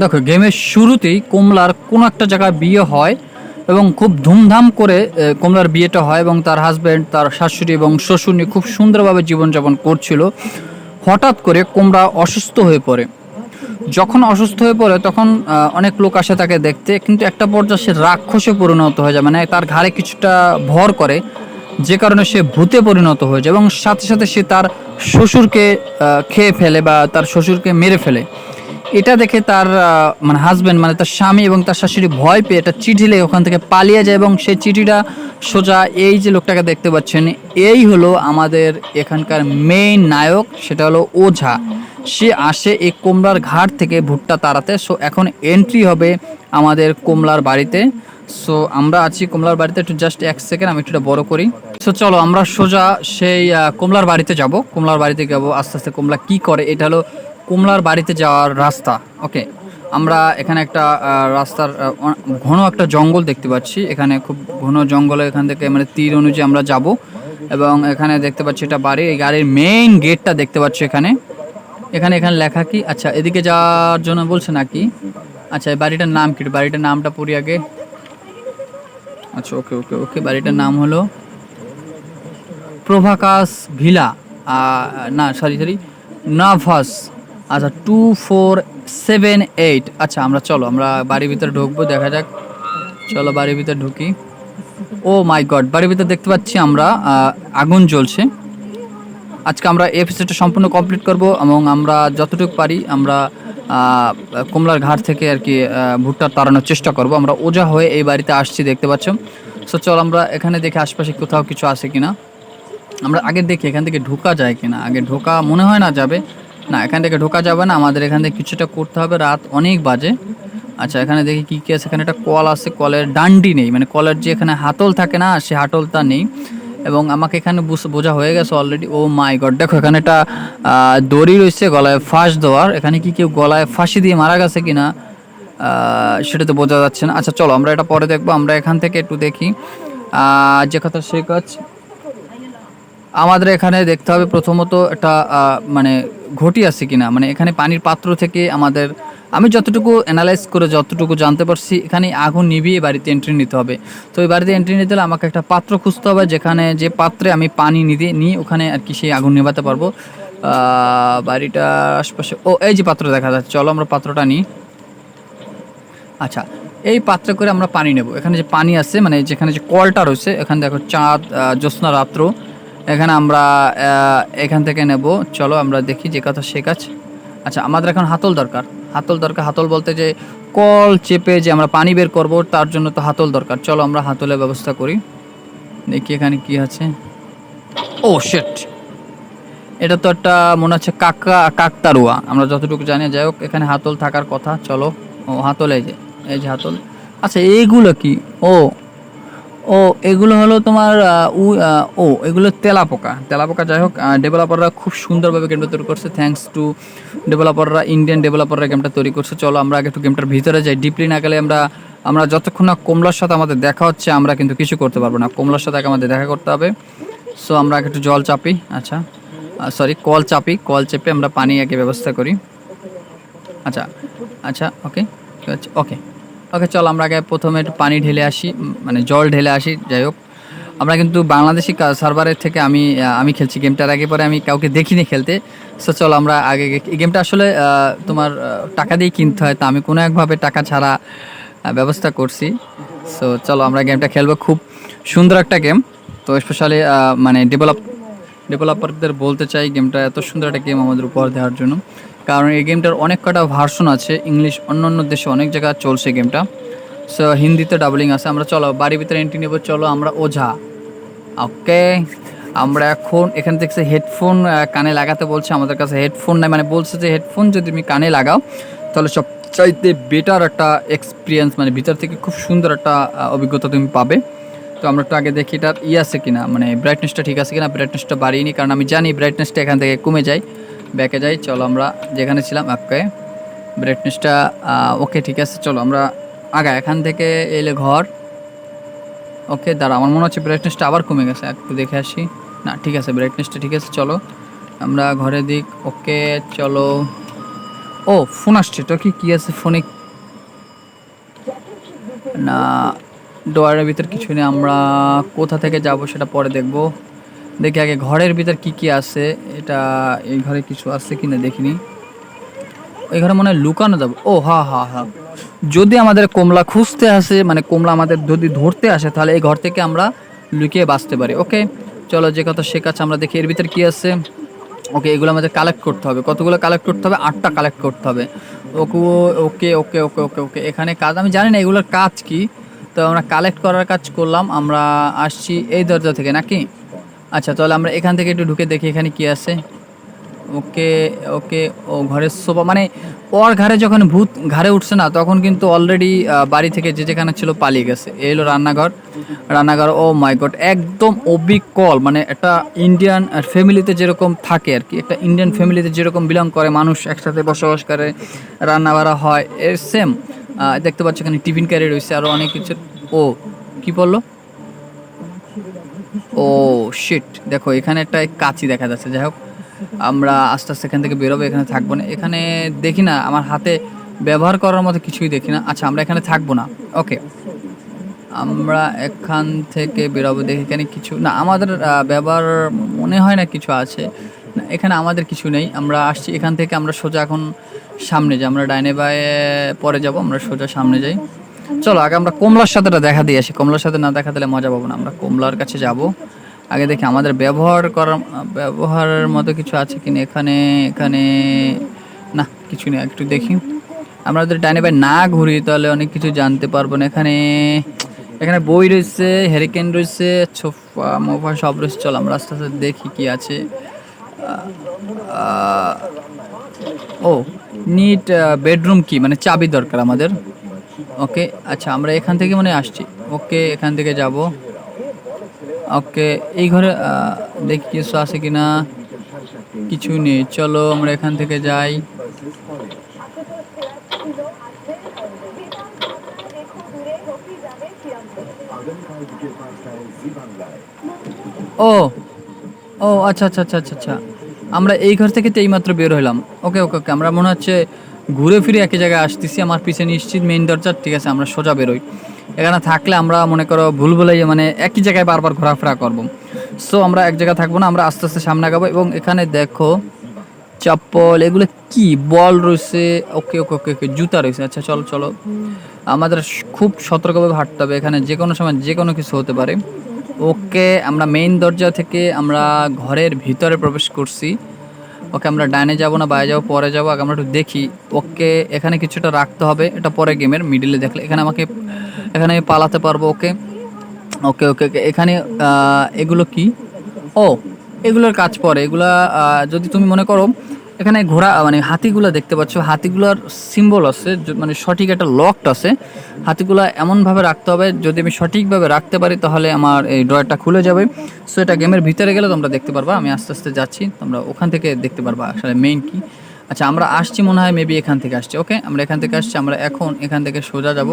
দেখো গেমের শুরুতেই কমলার কোনো একটা জায়গায় বিয়ে হয় এবং খুব ধুমধাম করে কমলার বিয়েটা হয় এবং তার হাজব্যান্ড তার শাশুড়ি এবং শ্বশুর নিয়ে খুব সুন্দরভাবে জীবনযাপন করছিল। হঠাৎ করে কমলা অসুস্থ হয়ে পড়ে। যখন অসুস্থ হয়ে পড়ে, তখন অনেক লোক আসে তাকে দেখতে, কিন্তু একটা পর্যায়ে সে রাক্ষসে পরিণত হয়ে যায় মানে তার ঘাড়ে কিছুটা ভর করে, যে কারণে সে ভূতে পরিণত হয়ে যায় এবং সাথে সাথে সে তার শ্বশুরকে খেয়ে ফেলে বা তার শ্বশুরকে মেরে ফেলে। এটা দেখে তার মানে হাজবেন্ড মানে তার স্বামী এবং তার শাশুড়ি ভয় পেয়ে একটা চিঠি লেগে ওখান থেকে পালিয়ে যায় এবং সেই চিঠিটা সোজা এই যে লোকটাকে দেখতে পাচ্ছেন, এই হলো আমাদের এখানকার মেইন নায়ক, সেটা হলো ওঝা। সে আসে এই কমলার ঘাট থেকে ভুট্টা তাড়াতে সো এখন এন্ট্রি হবে আমাদের কমলার বাড়িতে। সো আমরা আছি কমলার বাড়িতে, একটু জাস্ট এক সেকেন্ড আমি একটুটা বড় করি। সো চলো, আমরা সোজা সেই কমলার বাড়িতে যাব। কমলার বাড়িতে যাব আস্তে আস্তে কমলা কি করে, এটা হলো কমলার বাড়িতে যাওয়ার রাস্তা ওকে আমরা এখানে একটা রাস্তার ঘন একটা জঙ্গল দেখতে পাচ্ছি। এখানে খুব ঘন জঙ্গলে এখান থেকে মানে তীর অনুযায়ী আমরা যাব। এবং এখানে দেখতে পাচ্ছি এটা বাড়ি, এই গাড়ির মেইন গেটটা দেখতে পাচ্ছি এখানে। এখানে এখানে লেখা কি? আচ্ছা এদিকে যাওয়ার জন্য বলছে নাকি? আচ্ছা এই বাড়িটার নাম কি? বাড়িটার নামটা পড়ি আগে। আচ্ছা ওকে ওকে ওকে বাড়িটার নাম হলো প্রভাকাশ ভিলা। না সরি সরি নাভাস। আচ্ছা টু ফোর সেভেন এইট আচ্ছা আমরা চলো, আমরা বাড়ির ভিতরে ঢুকবো, দেখা যাক। চলো, বাড়ির ভিতরে ঢুকি। ও মাই গড, বাড়ির ভিতরে দেখতে পাচ্ছি আমরা আগুন জ্বলছে। আজকে আমরা এপিসোডটা সম্পূর্ণ কমপ্লিট করব এবং আমরা যতটুকু পারি আমরা কমলার ঘাট থেকে আর কি ভুট্টা তাড়ানোর চেষ্টা করব। আমরা ওজা হয়ে এই বাড়িতে আসছি, দেখতে পাচ্ছ। সো চল, আমরা এখানে দেখে আশপাশে কোথাও কিছু আছে কিনা। আমরা আগে দেখি এখান থেকে ঢোকা যায় কিনা। আগে ঢোকা মনে হয় না যাবে। না, এখান থেকে ঢোকা যাবে না। আমাদের এখান থেকে কিছুটা করতে হবে। রাত অনেক বাজে। আচ্ছা এখানে দেখি কি কি আছে। এখানে একটা কল আছে। কলের ডান্ডি নেই। মানে কলের যে এখানে হাতল থাকে না, সে হাতলটা নেই। এবং আমাকে এখানে বুঝ- হয়ে গেছে অলরেডি ও মাই গড দেখো, এখানে একটা দড়ি রয়েছে গলায় ফাঁস দেওয়ার। এখানে কি কেউ গলায় ফাঁসি দিয়ে মারা গেছে কি না সেটা তো বোঝা যাচ্ছে না। আচ্ছা চলো, আমরা এটা পরে দেখব। আমরা এখান থেকে একটু দেখি। যে কথা সে কাজ আমাদের এখানে দেখতে হবে প্রথমত একটা মানে ঘটি আছে কিনা। মানে এখানে পানির পাত্র থেকে আমাদের আমি যতটুকু অ্যানালাইজ করে যতটুকু জানতে পারছি এখানে আগুন নিভিয়ে বাড়িতে এন্ট্রি নিতে হবে। তো এই বাড়িতে এন্ট্রি নিতে হলে আমাকে একটা পাত্র খুঁজতে হবে যেখানে যে পাত্রে আমি পানি নিতে নিয়ে ওখানে আর কি সেই আগুন নেভাতে পারব। আহ, বাড়িটার আশপাশে ও এই যে পাত্র দেখা যাচ্ছে চলো আমরা পাত্রটা নিই। আচ্ছা এই পাত্রে করে আমরা পানি নেব। এখানে যে পানি আছে মানে যেখানে যে কলটা রয়েছে এখানে দেখো চাঁদ জ্যোৎস্না রাত্র। এখানে আমরা এখান থেকে নেব। চলো আমরা দেখি যে কথা সে কাজ। আচ্ছা আমাদের এখন হাতল দরকার। হাতল দরকার, হাতল বলতে যে কল চেপে যে আমরা পানি বের করব, তার জন্য তো হাতল দরকার। চলো আমরা হাতলের ব্যবস্থা করি। দেখি এখানে কি আছে। ও শেট এটা তো একটা মনে হচ্ছে কাকা কাকতারুয়া আমরা যতটুকু জানি, যাই হোক, এখানে হাতল থাকার কথা। চলো, ও, হাতল এই যে এই যে হাতল। আচ্ছা এইগুলো কি? ও ও, এগুলো হলো তোমার ও, এগুলো তেলাপোকা। তেলাপোকা যাই হোক ডেভেলপাররা খুব সুন্দরভাবে গেমটা তৈরি করছে। থ্যাঙ্কস টু ডেভেলপাররা ইন্ডিয়ান ডেভেলপাররা গেমটা তৈরি করছে। চলো আমরা আগে একটু গেমটার ভিতরে যাই। ডিপলি না গেলে আমরা আমরা যতক্ষণ না কমলার সাথে আমাদের দেখা হচ্ছে, আমরা কিন্তু কিছু করতে পারব না। কমলার সাথে আগে আমাদের দেখা করতে হবে। সো আমরা একটু জল চাপি। আচ্ছা সরি কল চাপি। কল চেপে আমরা পানি আগে ব্যবস্থা করি। আচ্ছা আচ্ছা ওকে ঠিক আছে ওকে ওকে, চল আমরা আগে প্রথমে পানি ঢেলে আসি মানে জল ঢেলে আসি, যাই হোক। আমরা কিন্তু বাংলাদেশি সার্ভারের থেকে আমি আমি খেলছি গেমটার আগে পরে আমি কাউকে দেখিনি খেলতে। সো চল আমরা আগে এই গেমটা আসলে তোমার টাকা দিয়ে কিনতে হয়, তা আমি কোনো একভাবে টাকা ছাড়া ব্যবস্থা করছি। সো চলো আমরা গেমটা খেলব। খুব সুন্দর একটা গেম। তো স্পেশালি মানে ডেভেলপ ডেভেলপারদের বলতে চাই, গেমটা এত সুন্দর একটা গেম আমাদের উপহার দেওয়ার জন্য। কারণ এই গেমটার অনেক কটা ভার্সন আছে ইংলিশ অন্য অন্য দেশে অনেক জায়গায় চলছে গেমটা। সো হিন্দিতে ডাবলিং আছে, আমরা চলো, বাড়ির ভিতরে এন্ট্রি নেব, চলো, আমরা ওঝা। ওকে আমরা এখন এখান থেকে হেডফোন কানে লাগাতে বলছে, আমাদের কাছে হেডফোন নাই মানে বলছে যে হেডফোন যদি তুমি কানে লাগাও, তাহলে সবচাইতে বেটার একটা এক্সপিরিয়েন্স মানে ভিতর থেকে খুব সুন্দর একটা অভিজ্ঞতা তুমি পাবে। তো আমরা একটু আগে দেখি এটার ই আছে কিনা মানে ব্রাইটনেসটা ঠিক আছে কিনা ব্রাইটনেসটা বাড়িয়ে নিই কারণ আমি জানি ব্রাইটনেসটা এখান থেকে কমে যায়। ব্যাকে যাই, চলো আমরা যেখানে ছিলাম ওকে ব্রাইটনেসটা ওকে ঠিক আছে, চলো আমরা আগা, এখান থেকে এলে ঘর। ওকে দাঁড়া আমার মনে হচ্ছে ব্রাইটনেসটা আবার কমে গেছে, একটু দেখে আসি। না, ঠিক আছে ব্রাইটনেসটা ঠিক আছে, চলো। আমরা ঘরে দিক ওকে চলো। ও ফোন আসছে, তো কি, কী আছে ফোনে না, ডোয়ারের ভিতর কিছু নেই, আমরা কোথা থেকে যাব সেটা পরে দেখব। দেখি আগে ঘরের ভিতর কি কি আছে, এটা এই ঘরে কিছু আছে কিনা দেখিনি। ওই ঘরে মনে হয় লুকানো যাবে। ও, হা হা হা। যদি আমাদের কমলা খুঁজতে আসে মানে কমলা আমাদের যদি ধরতে আসে, তাহলে এই ঘর থেকে আমরা লুকিয়ে বাঁচতে পারি। ওকে, চলো যে কথা সে কাছে আমরা দেখি। এর ভিতর কি আছে? ওকে, এগুলো আমাদের কালেক্ট করতে হবে। কতগুলো কালেক্ট করতে হবে? আটটা কালেক্ট করতে হবে। ওকে ওকে ওকে ওকে ওকে ওকে। এখানে কাজ আমি জানি না এগুলোর কাজ কি। তো আমরা কালেক্ট করার কাজ করলাম। আমরা আসছি এই দরজা থেকে, নাকি? আচ্ছা তাহলে আমরা এখান থেকে একটু ঢুকে দেখি এখানে কি আছে। ওকে ওকে, ও ঘরের সোফা মানে ওর ঘরে যখন ভূত ঘরে উঠছে না, তখন কিন্তু অলরেডি বাড়ি থেকে যে যেখানে ছিল পালিয়ে গেছে। এই হলো রান্নাঘর। রান্নাঘর ও মাই গড একদম অবিকল মানে একটা ইন্ডিয়ান ফ্যামিলিতে যেরকম থাকে আর কি, একটা ইন্ডিয়ান ফ্যামিলিতে যেরকম বিলং করে, মানুষ একসাথে বসবাস করে রান্না বাড়া হয়, এর সেম দেখতে পাচ্ছ এখানে টিফিন ক্যারি রয়েছে আরও অনেক কিছু। ও, কি বলল? ও শিট দেখো, এখানে একটা কাঁচি দেখা যাচ্ছে। যাই হোক, আমরা আস্তে আস্তে এখান থেকে বেরোবো, এখানে থাকব না। এখানে দেখি না, আমার হাতে ব্যবহার করার মতো কিছুই দেখি না। আচ্ছা আমরা এখানে থাকব না। ওকে আমরা এখান থেকে বেরোবো, দেখি এখানে কিছু, না, আমাদের ব্যবহার মনে হয় না কিছু আছে। না, এখানে আমাদের কিছু নেই। আমরা আসছি এখান থেকে, আমরা সোজা এখন সামনে যাই। আমরা ডাইনে বায়ে পরে যাব, আমরা সোজা সামনে যাই। চলো, আগে আমরা কমলার সাথে দেখা দিয়ে আসি। কমলার সাথে না দেখা দিলে মজা পাবো না। আমরা কমলার কাছে যাব। আগে দেখি আমাদের ব্যবহার করার, ব্যবহারের মতো কিছু আছে কিনা এখানে এখানে। না, কিছু নেই, একটু দেখি। আমরা যদি ডাইনে বাই না ঘুরি, তাহলে অনেক কিছু জানতে পারব না। এখানে এখানে বই রয়েছে হ্যারিকেন রয়েছে সোফা মোফা, সব রয়েছে। চল, আমরা আস্তে আস্তে দেখি কি আছে। ও নিট বেডরুম কি? মানে চাবি দরকার আমাদের। ওকে আচ্ছা আমরা এখান থেকে মানে আসছি। ওকে, এখান থেকে যাব। ওকে, এই ঘরে দেখি কিছু আছে কি না কিছু নেই। চলো, আমরা এখান থেকে যাই। ও ও আচ্ছা আচ্ছা আচ্ছা আচ্ছা আচ্ছা। আমরা এই ঘর থেকে তো এইমাত্র বের হলাম ওকে ওকে ওকে, আমরা মনে হচ্ছে ঘুরে ফিরে একই জায়গায় আসতেছি, আমার পিছনে নিশ্চিত মেইন দরজা ঠিক আছে, আমরা সোজা বেরোই। এখানে থাকলে আমরা মনে করো ভুল ভুলাই মানে একই জায়গায় বারবার ঘোরাফেরা করব। সো আমরা এক জায়গায় থাকব না, আমরা আস্তে আস্তে সামনে আগাবো এবং এখানে দেখো চপ্পল, এগুলো কি? বল রয়েছে, ওকে ওকে ওকে ওকে, জুতা রয়েছে। আচ্ছা চলো চলো। আমাদের খুব সতর্কভাবে হাঁটতে হবে এখানে, যে কোনো সময় যে কোনো কিছু হতে পারে। ওকে, আমরা মেইন দরজা থেকে আমরা ঘরের ভিতরে প্রবেশ করছি। ওকে আমরা ডাইনে যাব না বাইরে যাব, পরে যাব, আগে আমরা একটু দেখি। ওকে এখানে কিছুটা রাখতে হবে, এটা পরে গেমের মিডিলে দেখলে। এখানে আমাকে, এখানে আমি পালাতে পারব ওকে। ওকে ওকে ওকে, এখানে এগুলো কি? ও, এগুলোর কাজ পরে। এগুলা যদি তুমি মনে করো এখানে ঘোড়া মানে হাতিগুলো দেখতে পাচ্ছ। হাতিগুলোর সিম্বল আছে মানে সঠিক একটা লকড আছে। হাতিগুলা এমনভাবে রাখতে হবে, যদি আমি সঠিকভাবে রাখতে পারি তাহলে আমার এই ড্রয়ারটা খুলে যাবে। সো এটা গেমের ভিতরে গেলে তোমরা দেখতে পারবা। আমি আস্তে আস্তে যাচ্ছি, তোমরা ওখান থেকে দেখতে পারবা আসলে মেইন কি। আচ্ছা আমরা আসছি মনে হয় মেবি এখান থেকে আসছি ওকে আমরা এখান থেকে আসছি, আমরা এখন এখান থেকে সোজা যাব।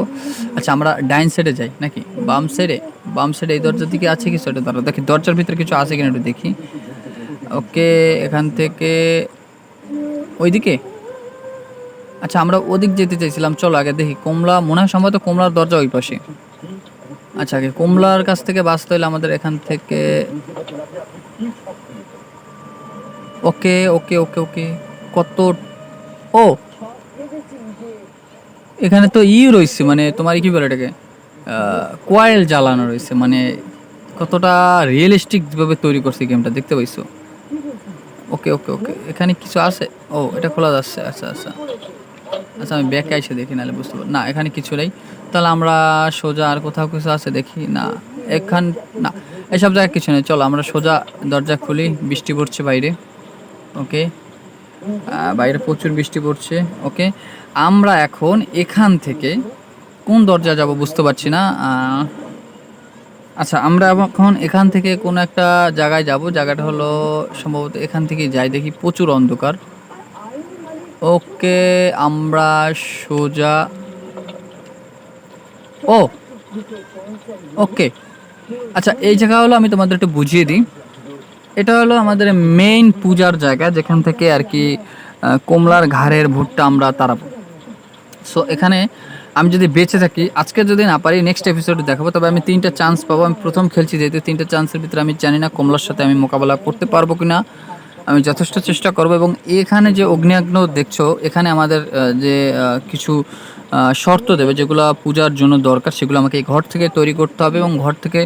আচ্ছা আমরা ডাইন সাইডে যাই নাকি? বাম সাইডে বাম সাইডে এই দরজার দিকে আছে কিছু এটা দাঁড়া দেখি দরজার ভিতরে কিছু আছে কিনা একটু দেখি। ওকে এখান থেকে ওইদিকে? আচ্ছা আমরা ওদিক যেতে চাইছিলাম। চলো আগে দেখি। কমলা, মনে হয় সম্ভবত কমলার দরজা ওই পাশে। আচ্ছা আগে কমলার কাছ থেকে বাঁচতে হলে আমাদের এখান থেকে ওকে ওকে ওকে ওকে। কত ও! এখানে তো ই রয়েছে মানে তোমার কি বলে এটাকে? কোয়েল জ্বালানো রয়েছে মানে কতটা রিয়েলিস্টিক ভাবে তৈরি করছে গেমটা দেখতে পাইছো? ওকে ওকে ওকে। এখানে কিছু আছে? ও, এটা খোলা যাচ্ছে। আচ্ছা আচ্ছা। আচ্ছা আমি ব্যাকে এসে দেখি, নাহলে বুঝতে পারব। না, এখানে কিছু নেই। তাহলে আমরা সোজা আর কোথাও কিছু আছে দেখি? না, এখান, না, এসব জায়গায় কিছু নেই। চলো, আমরা সোজা দরজা খুলি। বৃষ্টি পড়ছে বাইরে। ওকে। বাইরে প্রচুর বৃষ্টি পড়ছে। ওকে। আমরা এখন এখান থেকে কোন দরজা যাব বুঝতে পারছি না। আচ্ছা আমরা এখন এখান থেকে কোন একটা জায়গায় যাব। জায়গাটা হলো সম্ভবত এখান থেকে যাই দেখি প্রচুর অন্ধকার। ওকে, আমরা সোজা। ও, ওকে। আচ্ছা এই জায়গা হলো আমি তোমাদের একটু বুঝিয়ে দিই। এটা হলো আমাদের মেইন পূজার জায়গা, যেখান থেকে আর কি কমলার ঘাড়ের ভুট্টা আমরা তাড়াবো। সো এখানে আমি যদি বেঁচে থাকি, আজকে যদি না পারি নেক্সট এপিসোডে দেখাবো। তবে আমি তিনটা চান্স পাবো। আমি প্রথম খেলছি যেহেতু, তিনটা চান্সের ভিতরে আমি জানি না কমলার সাথে আমি মোকাবেলা করতে পারব কি না আমি যথেষ্ট চেষ্টা করব এবং এখানে যে অগ্নিয়াগ্ন দেখছ, এখানে আমাদের যে কিছু শর্ত দেবে, যেগুলো পূজার জন্য দরকার, সেগুলো আমাকে এই ঘর থেকে তৈরি করতে হবে এবং ঘর থেকে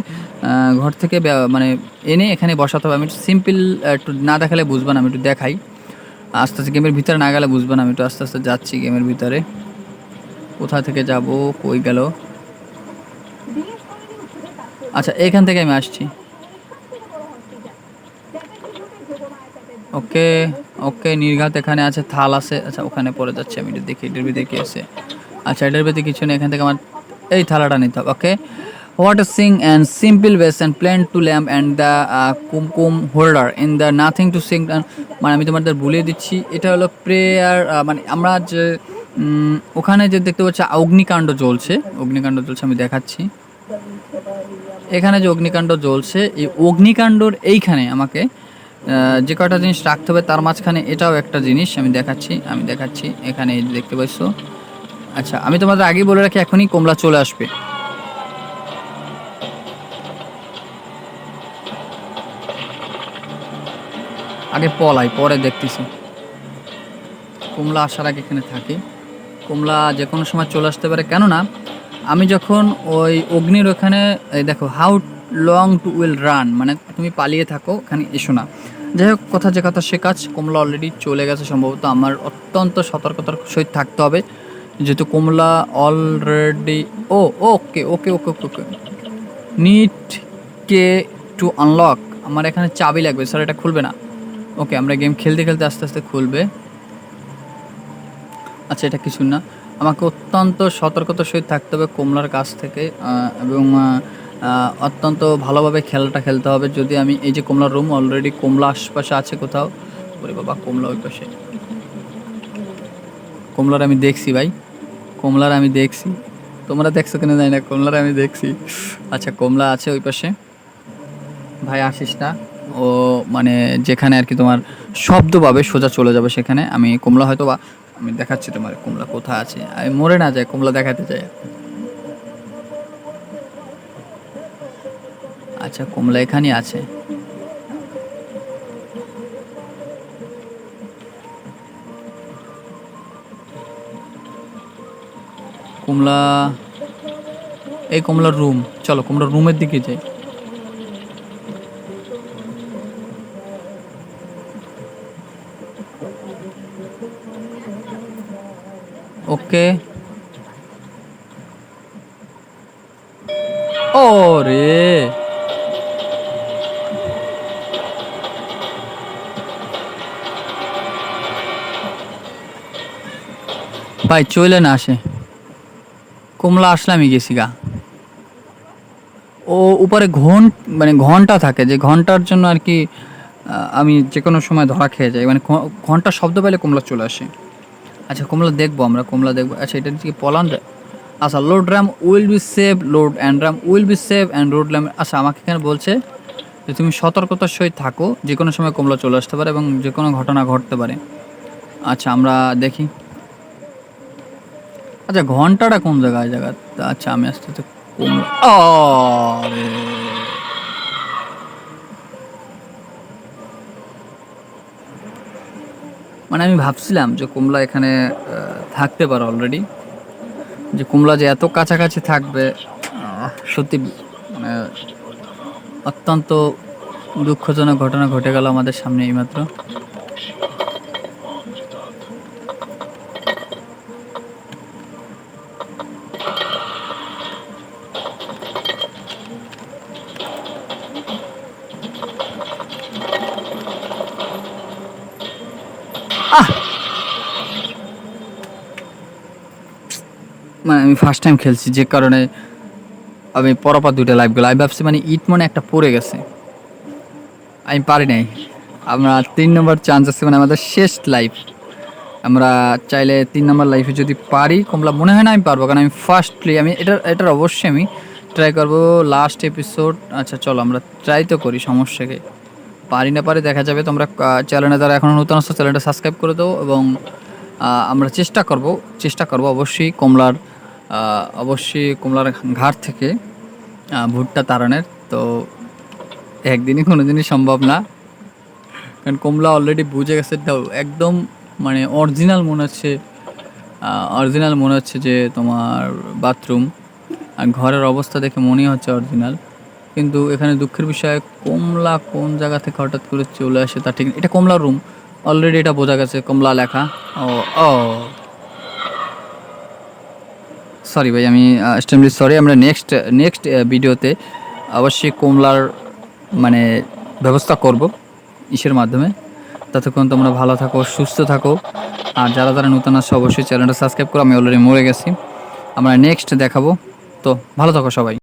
ঘর থেকে মানে এনে এখানে বসাতে হবে। আমি একটু সিম্পল একটু না দেখালে বুঝবেন আমি একটু দেখাই। আস্তে আস্তে গেমের ভিতরে না গেলে বুঝবেন আমি একটু আস্তে আস্তে যাচ্ছি গেমের ভিতরে। কোথা থেকে যাব, কই গেল? আচ্ছা এখান থেকে আমি আসছি। ওকে ওকে, নির্ঘাত এখানে আছে, থাল আছে। আচ্ছা ওখানে পড়ে যাচ্ছে, আমি দেখি, এটার ভিতরে কি আছে। আচ্ছা এটার ভিতরে কিছু নেই, এখান থেকে আমার এই থালাটা নিতে হবে, okay? What sing and simple base and plan to lamp and the kumkum holder in the nothing to sing মানে আমি তোমাদের বলে দিচ্ছি, এটা হলো প্রেয়ার মানে আমরা যে ওখানে যে দেখতে পাচ্ছি অগ্নিকাণ্ড জ্বলছে। অগ্নিকাণ্ড জ্বলছে, আমি দেখাচ্ছি। এখানে যে অগ্নিকাণ্ড জ্বলছে, এই অগ্নিকাণ্ডর এইখানে আমাকে যে কটা জিনিস রাখতে হবে তার মাঝখানে এটাও একটা জিনিস আমি দেখাচ্ছি আমি দেখাচ্ছি। এখানে দেখতে পাচ্ছ। আচ্ছা আমি তোমাদের আগেই বলে রাখি, এখনই কমলা চলে আসবে। আগে পলাই পরে দেখতেছি। কমলা আসার আগে এখানে থাকি। কমলা যে কোনো সময় চলে আসতে পারে। কেননা, আমি যখন ওই অগ্নির ওখানে দেখো how long to will run মানে তুমি পালিয়ে থাকো, ওখানে এসো না। যাই হোক, কথা যে কথা, সে কাজ কমলা অলরেডি চলে গেছে সম্ভবত। আমার অত্যন্ত সতর্কতার সহিত থাকতে হবে। যেহেতু Kamala already oh, okay okay okay okay okay. Need key to unlock আমার এখানে চাবি লাগবে। স্যার এটা খুলবে না। ওকে আমরা গেম খেলতে খেলতে আস্তে আস্তে খুলবে। আচ্ছা এটা কিছু না। আমাকে অত্যন্ত সতর্কতার সহিত থাকতে হবে কমলার কাছ থেকে এবং অত্যন্ত ভালোভাবে খেলাটা খেলতে হবে। যদি আমি এই যে কমলার রুম অলরেডি কমলা আশপাশে আছে কোথাও, ওরে বাবা, কমলা ওই পাশে। কমলার আমি দেখছি ভাই, কমলার আমি দেখছি। তোমরা দেখছ কিনা জানি না, কমলার আমি দেখছি। আচ্ছা কমলা আছে ওই পাশে। ভাই, আসিস না। ও মানে যেখানে আর কি তোমার শব্দ পাবে, সোজা চলে যাবে সেখানে। আমি কমলা হয়তো বা আমি দেখাচ্ছি তোমার কমলা কোথায় আছে। আমি মরে না যাই, কমলা দেখাতে চাই। আচ্ছা কমলা এখানে আছে। কমলা, এই কমলার রুম চলো, কমলার রুমের দিকে যাই। ওকে ও রে ভাই চলে না আসে। কমলা আসলে আমি গেছি গা। ও উপরে ঘন মানে ঘণ্টা থাকে, যে ঘণ্টার জন্য আর কি আমি যে কোনো সময় ধরা খেয়ে যাই। মানে ঘ- ঘণ্টার শব্দ পেলে কমলা চলে আসে। আচ্ছা কমলা দেখব আমরা, কমলা দেখব। আচ্ছা এটা দিকে পলান আচ্ছা load ram will be save load and ram will be save and road ram আচ্ছা আমাকে এখানে বলছে যে তুমি সতর্কতার সহিত থাকো, যে কোনো সময় কমলা চলে আসতে পারে এবং যে কোনো ঘটনা ঘটতে পারে। আচ্ছা আমরা দেখি। আচ্ছা ঘন্টাটা কোন জায়গায়? জায়গা আচ্ছা আমি আস্তে আস্তে কমলা আরে! মানে আমি ভাবছিলাম যে কুমলা এখানে থাকতে পারে অলরেডি যে কুমলা যে এত কাছাকাছি থাকবে সত্যি মানে অত্যন্ত দুঃখজনক ঘটনা ঘটে গেল আমাদের সামনে এইমাত্র। আমি ফার্স্ট টাইম খেলছি, যে কারণে আমি পরপর দুইটা লাইভ গেল আমি ভাবছি মানে ইট মনে একটা পড়ে গেছে। আমি পারি নাই। আমরা তিন নম্বর চান্স আছে মানে আমাদের শেষ লাইফ আমরা চাইলে তিন নম্বর লাইফে যদি পারি, কমলা মনে হয় না আমি পারব, কারণ আমি ফার্স্টলি আমি এটা এটার অবশ্যই আমি ট্রাই করব লাস্ট এপিসোড আচ্ছা চলো আমরা ট্রাই তো করি সমস্যাকে পারি না পারি দেখা যাবে, তোমরা চ্যানেলে যারা এখনও নতুন আসছো চ্যানেলটা সাবস্ক্রাইব করে দাও এবং আমরা চেষ্টা করব চেষ্টা করব অবশ্যই কমলার অবশ্যই কমলার ঘাট থেকে ভুট্টা তাড়ানোর তো একদিনই কোনো দিনই সম্ভব না। কারণ কমলা অলরেডি বুঝে গেছে একদম মানে অরিজিনাল মনে হচ্ছে অরিজিনাল মনে হচ্ছে যে তোমার বাথরুম আর ঘরের অবস্থা দেখে মনেই হচ্ছে অরিজিনাল কিন্তু এখানে দুঃখের বিষয়, কমলা কোন জায়গা থেকে হঠাৎ করে চলে আসে তা ঠিক এটা কমলা রুম অলরেডি এটা বোঝা গেছে, কমলা লেখা। ও ও। সরি ভাই, আমি এক্সট্রিমলি সরি আমরা নেক্সট নেক্সট ভিডিওতে অবশ্যই কমলার মানে ব্যবস্থা করব ইসের মাধ্যমে। ততক্ষণ তোমরা ভালো থাকো, সুস্থ থাকো। আর যারা যারা নতুন আসছে অবশ্যই চ্যানেলটা সাবস্ক্রাইব করো। আমি অলরেডি মরে গেছি। আমরা নেক্সট দেখাবো। তো ভালো থাকো সবাই।